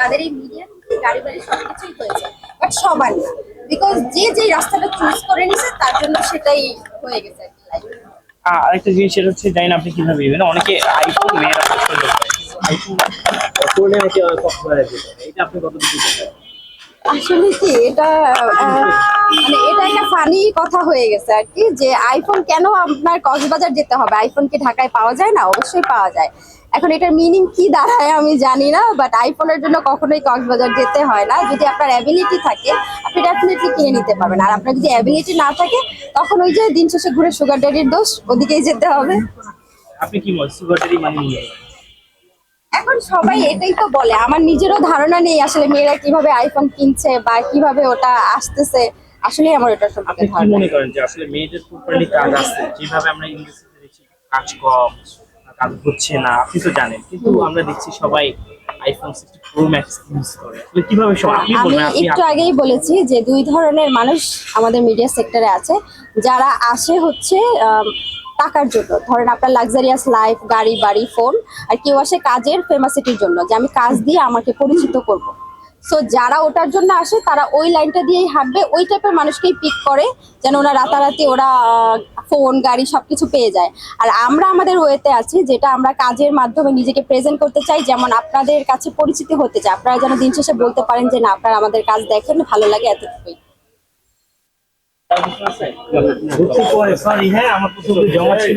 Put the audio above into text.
তাদের এই মিডিয়া গাড়ি বাড়ি সবকিছুই হয়েছে বাট সবার না। বিকজ যে যে রাস্তাটা চুজ করে নিছে তার জন্য সেটাই হয়ে গেছে আর কি আহ, আরেকটা জিনিস সেটা হচ্ছে জানি না আপনি কীভাবে ভেবেন অনেকে আইফোন মেয়েরা পছন্দ করে। আইফোন নাকি এটা আপনি কত জানেন? আসলে কি, এটা মানে এটা একটা ফানি কথা হয়ে গেছে আর কি, যে আইফোন কেন আপনার কক্সবাজার যেতে হবে? আইফোন কি ঢাকায় পাওয়া যায় না? অবশ্যই পাওয়া যায়। এখন এটার মিনিং কি দাঁড়ায় আমি জানি না বাট আইফোনের জন্য কখনোই কক্সবাজার যেতে হয় না। যদি আপনার অ্যাবিলিটি থাকে, আপনি ডেফিনেটলি কিনে নিতে পারবেন। আর আপনার যদি অ্যাবিলিটি না থাকে, তখন ওই যে দিন শেষে ঘুরে সুগার ড্যাডির দোষ, ওদিকেই যেতে হবে। আপনি কি মনে সুগারটারি মানে এখন সবাই এটাই তো বলে। আমার নিজেরও ধারণা নেই আসলে মেয়েরা কীভাবে আইফোন কিনছে বা কীভাবে ওটা আসতেছে। আসলে আমার ওটা সম্পর্কে আপনি ধারণা মনে করেন যে আসলে মেয়েদের প্রপারলি কাজ আছে? যেভাবে আমরা ইংরেজিতে দেখছি কাজ কম কাজ হচ্ছে না আপনি তো জানেন। কিন্তু আমরা দেখছি সবাই iPhone sixty pro max use করে। আসলে কীভাবে সব আপনি আমি বলবেন আপনি একটু আগেই বলেছি যে দুই ধরনের মানুষ আমাদের মিডিয়া সেক্টরে আছে। যারা আসে হচ্ছে টাকার জন্য। ধরেন আপনার লাক্সারিয়াস লাইফ গাড়ি, বাড়ি ফোন আর কেউ আসে কাজের ফেমাসিটির জন্য, যে আমি কাজ দিয়ে আমাকে পরিচিত করব। সো যারা ওটার জন্য আসে, তারা ওই লাইনটা দিয়েই হাঁটবে, ওই টাইপের মানুষকেই পিক করে, যেন ওরা রাতারাতি ওরা ফোন গাড়ি সবকিছু পেয়ে যায়। আর আমরা আমাদের ওয়েতে আছি, যেটা আমরা কাজের মাধ্যমে নিজেকে প্রেজেন্ট করতে চাই, যেমন আপনাদের কাছে পরিচিতি হতে চাই। আপনারা যেন দিন শেষে বলতে পারেন যে, না, আপনারা আমাদের কাজ দেখেন, ভালো লাগে এতটুকুই। সরি হ্যাঁ আমার প্রথমে জমা ছিল।